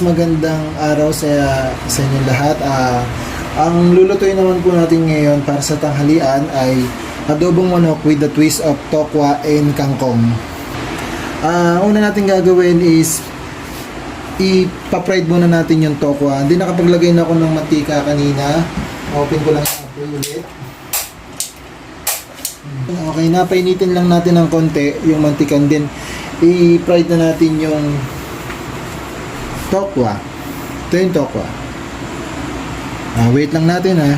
magandang araw sa, sa inyong lahat. Ah, ang lulutuin naman po natin ngayon para sa tanghalian ay adobong manok with the twist of tokwa and kangkong. Ah, una natin gagawin is ipa-fried muna natin yung tokwa. Hindi nakapaglagay na ako ng mantika kanina. Open ko lang yung apoy ulit. Okay, napainitin lang natin ng konti yung mantikan din. I-fried na natin yung tokwa. Ito yung tokwa. Ah, wait lang natin ha.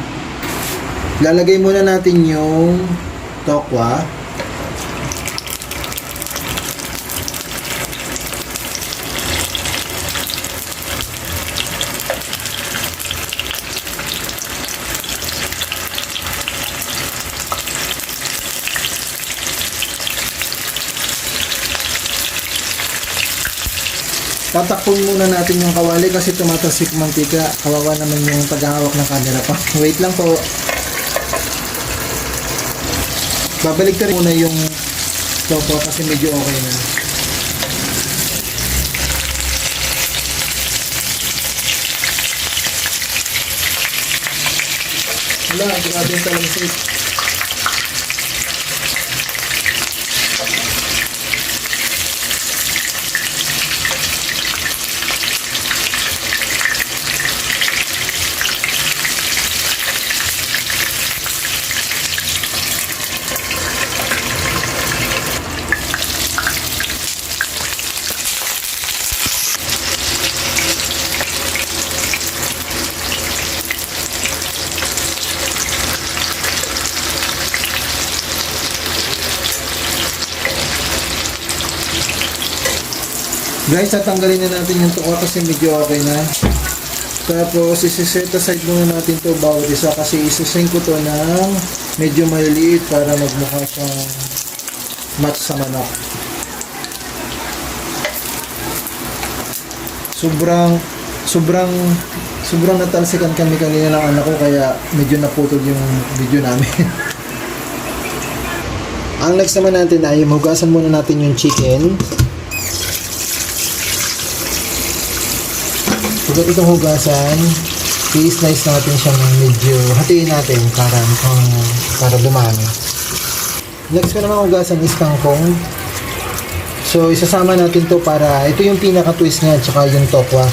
Lalagay muna natin yung tokwa. Tatakpon muna natin yung kawali kasi tumatasik mantika. Kawawa naman yung paghahawak ng camera pa. Wait lang po. Babalik ka rin muna yung topo kasi medyo okay na. Wala, grabe yung talansik. Guys, tatanggalin na natin yung tuka kasi medyo okay na. Tapos, isi-set aside muna natin to bawat isa kasi isasing ko to ng medyo maliliit para magmukha siyang match sa manok. Sobrang, sobrang, sobrang natalsikan kami kanina ng anak ko kaya medyo naputol yung video namin. Ang next naman natin ay hugasan muna natin yung chicken. Pagkat itong hugasan, i-slice natin siya ng medyo hatiin natin para um, para dumami. Next ko naman hugasan is kangkong. So, isasama natin to para, ito yung pinaka-twist niya, tsaka yung tokwa.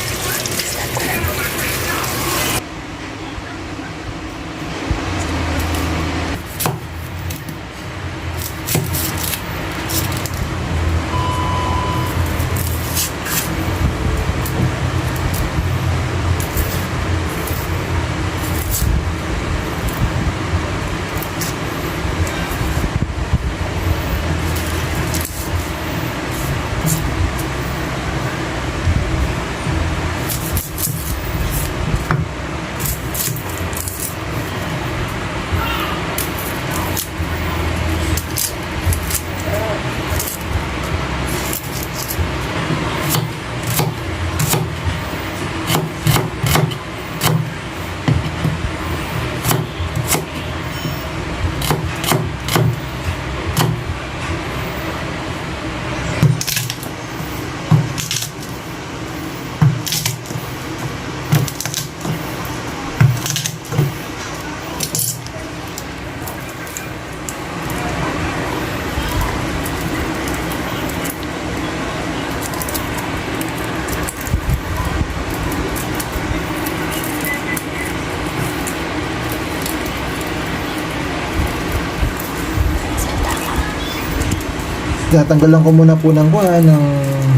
Tatanggalan ko muna po ng kuha ng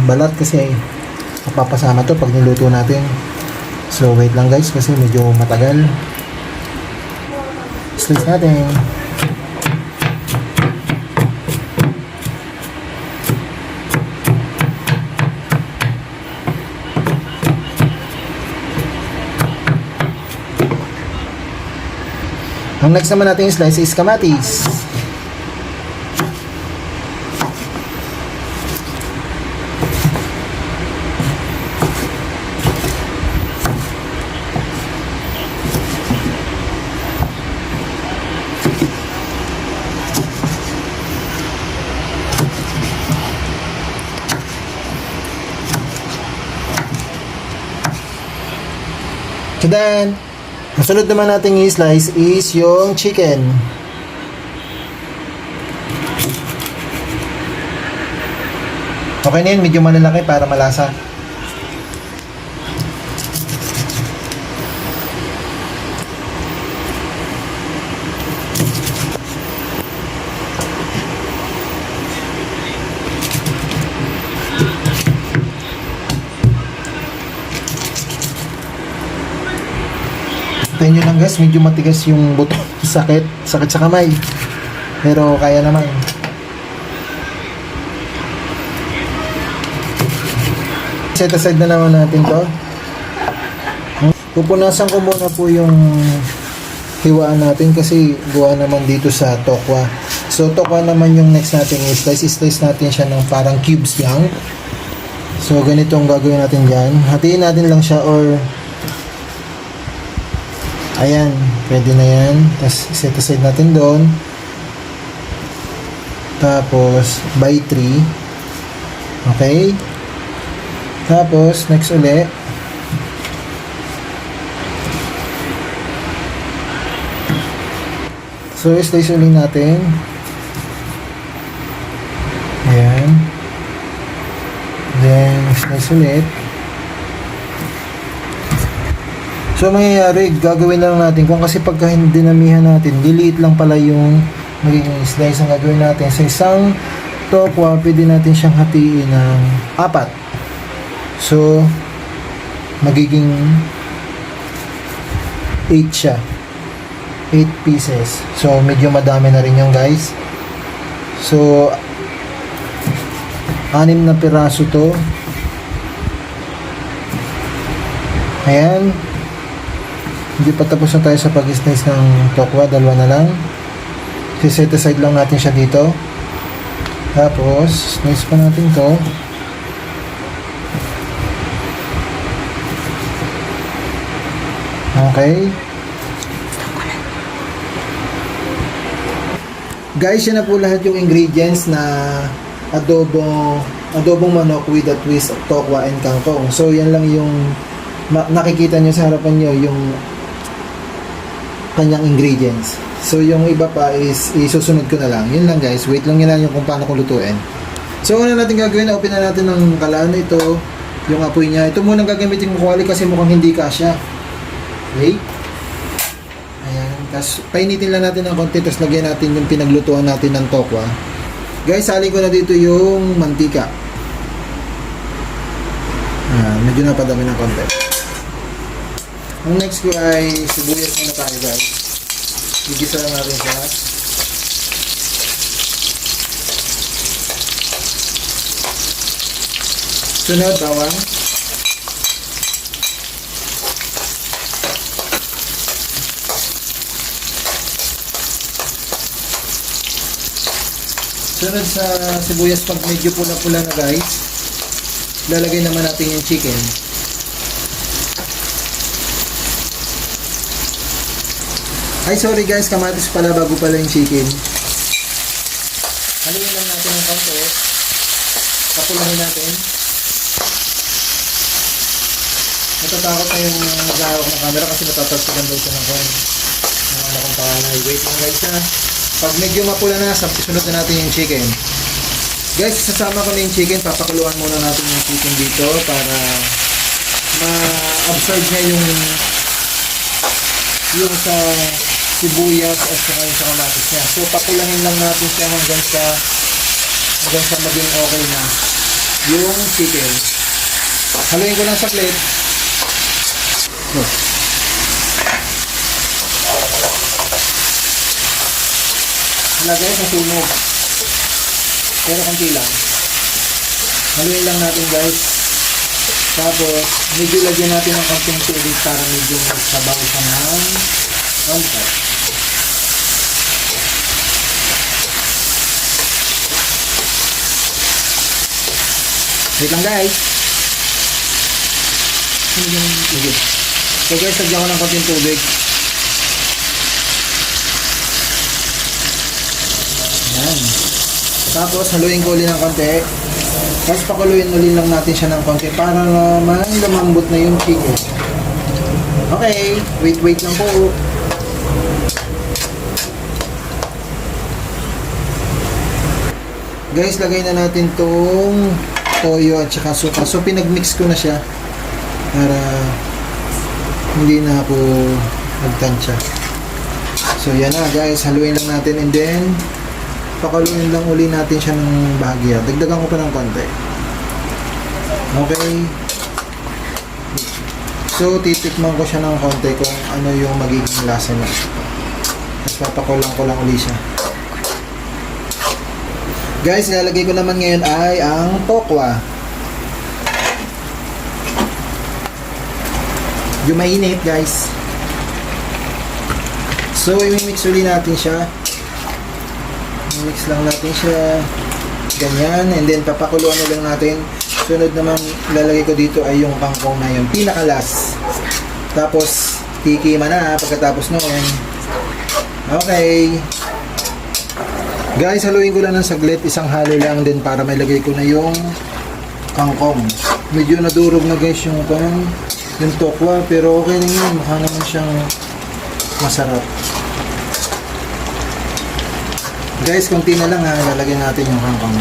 balat kasi mapapasama to pag niluto natin. So wait lang guys kasi medyo matagal. Slice natin. Ang next naman natin slice is kamatis. Then, ang naman nating i-slice is yung chicken. Okay na yun, medyo malalaki para malasa. Tayo nyo lang guys, medyo matigas yung buto. Sakit, sakit sa kamay. Pero kaya naman. Set aside na naman natin to. Pupunasan ko muna po yung hiwaan natin kasi gawa naman dito sa tokwa. So tokwa naman yung next natin i-slice. I-slice natin siya ng parang cubes lang. So ganito ang gagawin natin dyan. Hatiin natin lang siya or Ayan, pwede na yan. Tapos set aside natin doon. Tapos by 3. Okay? Tapos next uli. So slice uli natin. Ayan. Then slice ulit. So, ang mangyayari, gagawin lang natin kung kasi pagka dinamihan natin, liliit lang pala yung magiging slice ang gagawin natin. Sa isang tokwa, pwede natin siyang hatiin ng apat. So, magiging 8 siya. 8 pieces. So, medyo madami na rin yung guys. So, anim na piraso to. Ayan. Hindi pa tapos na tayo sa pag-slice ng tokwa. Dalawa na lang. set aside lang natin siya dito. Tapos, slice pa natin to. Okay. Guys, yan na po lahat yung ingredients na adobo adobong manok with a twist of tokwa and kangkong. So, yan lang yung nakikita nyo sa harapan nyo yung kanyang ingredients. So, yung iba pa is isusunod ko na lang. Yun lang guys. Wait lang yun lang yung kung paano ko lutuin. So, una natin gagawin, open na natin ng kalaan ito. Yung apoy niya. Ito muna gagamitin mo kuwali kasi mukhang hindi kasya. Okay? Ayan. Tapos, painitin lang natin ng konti. Tapos, lagyan natin yung pinaglutuan natin ng tokwa. Guys, salin ko na dito yung mantika. Ayan. Medyo napadami ng konti. Ang next ko ay sibuyas muna tayo guys. Igisa lang natin siya. Sunod, bawang. Sunod sa sibuyas pag medyo pula-pula na guys, lalagay naman natin yung chicken. Ay, sorry guys, kamatis pala bago pala yung chicken. Haluin lang natin ng konti. Kapulahin natin. Natatakot na yung maghahawak ng camera kasi matatalsikan daw siya ng kon. Ng ano kong. Wait lang guys ha. Pag medyo mapula na, sunod na natin yung chicken. Guys, sasama ko na yung chicken. Papakuluan muna natin yung chicken dito para ma-absorb niya yung yung sa sibuyas at saka yung sa kamatis niya. So, pakulahin lang natin siya hanggang sa hanggang sa maging okay na yung chicken. Haluin ko lang sa plate. No. Wala guys, nasunog. Pero konti lang. Haluin lang natin guys. Tapos, medyo lagyan natin ng konting tubig para medyo sabaw siya ng konti. Wait lang guys. Tubig? So guys, lagyan ko ng konting tubig. Yan. Tapos, haluin ko ulit ng konti. Tapos pakuluin ulit lang natin siya ng konti para naman lumambot na yung chicken. Okay, wait, wait lang po. Guys, lagay na natin tong toyo at saka suka. So, pinagmix ko na siya para hindi na ako magtansya. So, yan na guys. Haluin lang natin and then pakaluin lang uli natin siya ng bahagya. Dagdagan ko pa ng konti. Okay. So, titikman ko siya ng konti kung ano yung magiging lasa niya. Tapos papakulang ko lang uli siya. Guys, ilalagay ko naman ngayon ay ang tokwa. Yung mainit, guys. So, i-mix uli natin siya. I-mix lang natin siya. Ganyan. And then, papakuluan na lang natin. Sunod naman, ilalagay ko dito ay yung kangkong na yung pinakalas. Tapos, tikima na pagkatapos noon. Okay. Guys, haluin ko lang ng saglit. Isang halo lang din para may lagay ko na yung kangkong. Medyo nadurog na guys yung kang yung tokwa. Pero okay lang yun. Mukha naman siyang masarap. Guys, konti na lang ha. Ilalagay natin yung kangkong.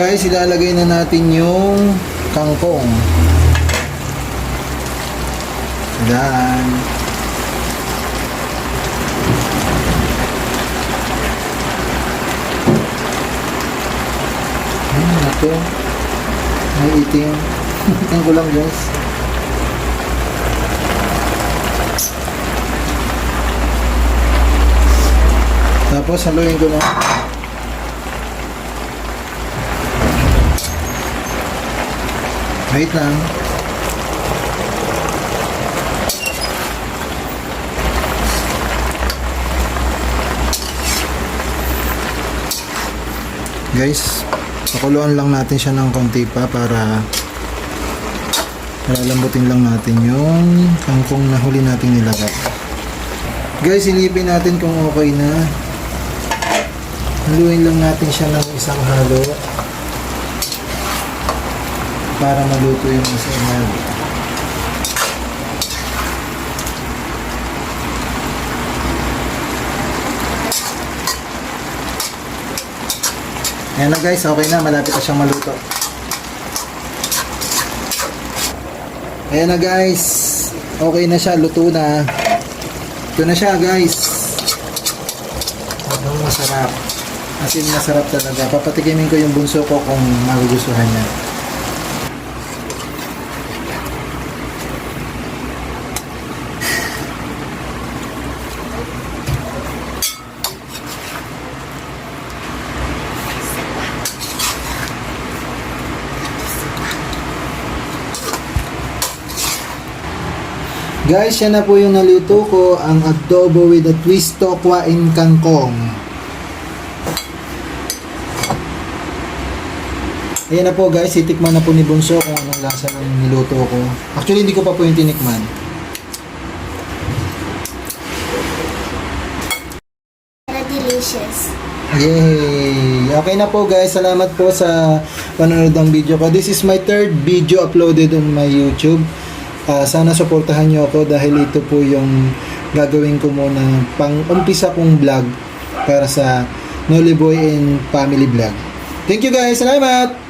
Guys, ilalagay na natin yung kangkong. Yan. Hmm, ito. May itim. Itim ko lang guys. Tapos haluin ko na. Wait lang. Guys, pakuluan lang natin siya ng konti pa para lalambutin lang natin yung kangkong na huli nating nilagay. Guys, ilipin natin kung okay na. Haluin lang natin siya ng isang halo para maluto yung isa halo. Ayan na guys, okay na. Malapit na siyang maluto. Ayan na guys. Okay na siya. Luto na. Ito na siya guys. Ang masarap. As in, masarap talaga. Papatikimin ko yung bunso ko kung magugustuhan niya. Guys, yan na po yung naluto ko, ang adobo with a twist tokwa in kangkong. Ayan na po guys, itikman na po ni Bunso kung anong lasa ng niluto ko. Actually, hindi ko pa po yung tinikman. Delicious. Yay! Okay na po guys, salamat po sa panonood ng video ko. This is my third video uploaded on my YouTube. Ah, sana suportahan nyo ako dahil ito po yung gagawin ko muna pang umpisa kong vlog para sa Nolly Boy and Family Vlog. Thank you guys, salamat!